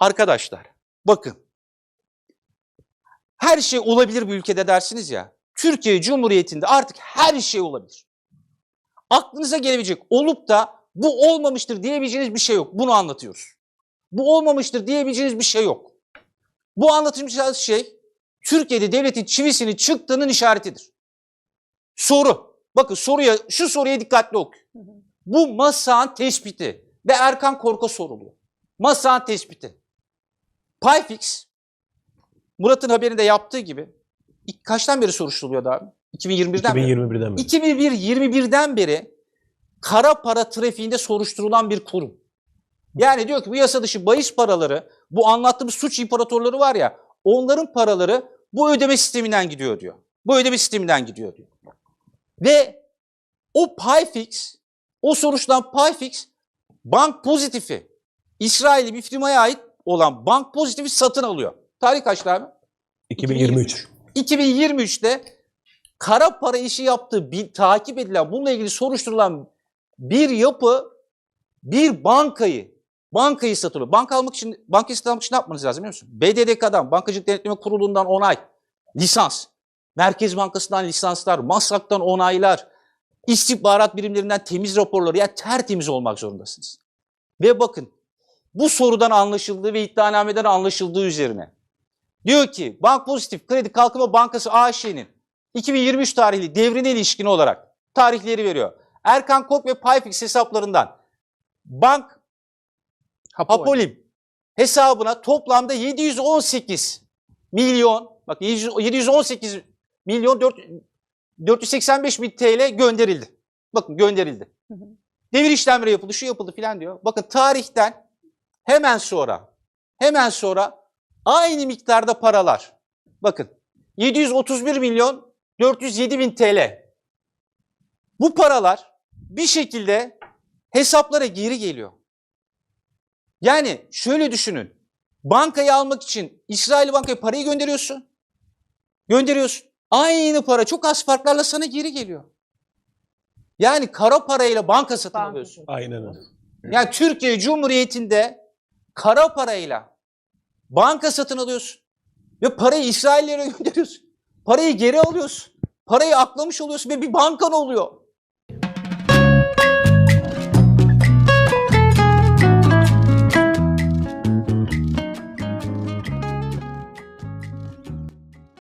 Arkadaşlar bakın. Her şey olabilir bir ülkede dersiniz ya. Türkiye Cumhuriyeti'nde artık her şey olabilir. Aklınıza gelebilecek olup da bu olmamıştır diyebileceğiniz bir şey yok. Bunu anlatıyoruz. Bu olmamıştır diyebileceğiniz bir şey yok. Bu anlatacağımız şey Türkiye'de devletin çivisinin çıktığının işaretidir. Soru. Bakın soruya şu soruya dikkatli okuyun. Bu masan tespiti ve Erkan Kork'a soruluyor. Masan tespiti. Payfix Murat'ın haberinde yaptığı gibi kaçtan beri soruşturuluyordu abi? 2021'den beri. 2021'den beri. 2001-21'den beri kara para trafiğinde soruşturulan bir kurum. Yani diyor ki bu yasa dışı bahis paraları, bu anlattığımız suç imparatorları var ya, onların paraları bu ödeme sisteminden gidiyor diyor. Bu ödeme sisteminden gidiyor diyor. Ve o Payfix, o soruşturulan Payfix, bank pozitifi, İsrail'i bir firmaya ait olan bank pozitifi satın alıyor. Tarih kaçtı abi? 2023. 2023'te kara para işi yaptığı bir takip edilen bununla ilgili soruşturulan bir yapı bir bankayı bankayı satılıyor. Banka almak için bankayı satın almak için ne yapmanız lazım biliyor musun? BDDK'dan Bankacılık Denetleme Kurulu'ndan onay, lisans, Merkez Bankası'ndan lisanslar, Maslak'tan onaylar, istihbarat birimlerinden temiz raporları yani tertemiz olmak zorundasınız. Ve bakın bu sorudan anlaşıldığı ve iddianameden anlaşıldığı üzerine Diyor ki Bank Pozitif Kredi Kalkınma Bankası AŞ'nin 2023 tarihli devrine ilişkin olarak tarihleri veriyor. Erkan Kok ve Payfix hesaplarından bank Hapolim hesabına toplamda 718 milyon bak 718 milyon 4, 485 bin TL gönderildi. Bakın gönderildi. Devir işlemleri yapıldı, şu yapıldı filan diyor. Bakın tarihten hemen sonra hemen sonra aynı miktarda paralar. Bakın 731 milyon 407 bin TL. Bu paralar bir şekilde hesaplara geri geliyor. Yani şöyle düşünün. Bankayı almak için İsrail bankaya parayı gönderiyorsun. Gönderiyorsun. Aynı para çok az farklarla sana geri geliyor. Yani kara parayla banka satın Banka alıyorsun. Aynen öyle. Yani Türkiye Cumhuriyeti'nde kara parayla banka satın alıyorsun. Ve parayı İsraillere gönderiyorsun. Parayı geri alıyorsun. Parayı aklamış oluyorsun ve bir bankan oluyor.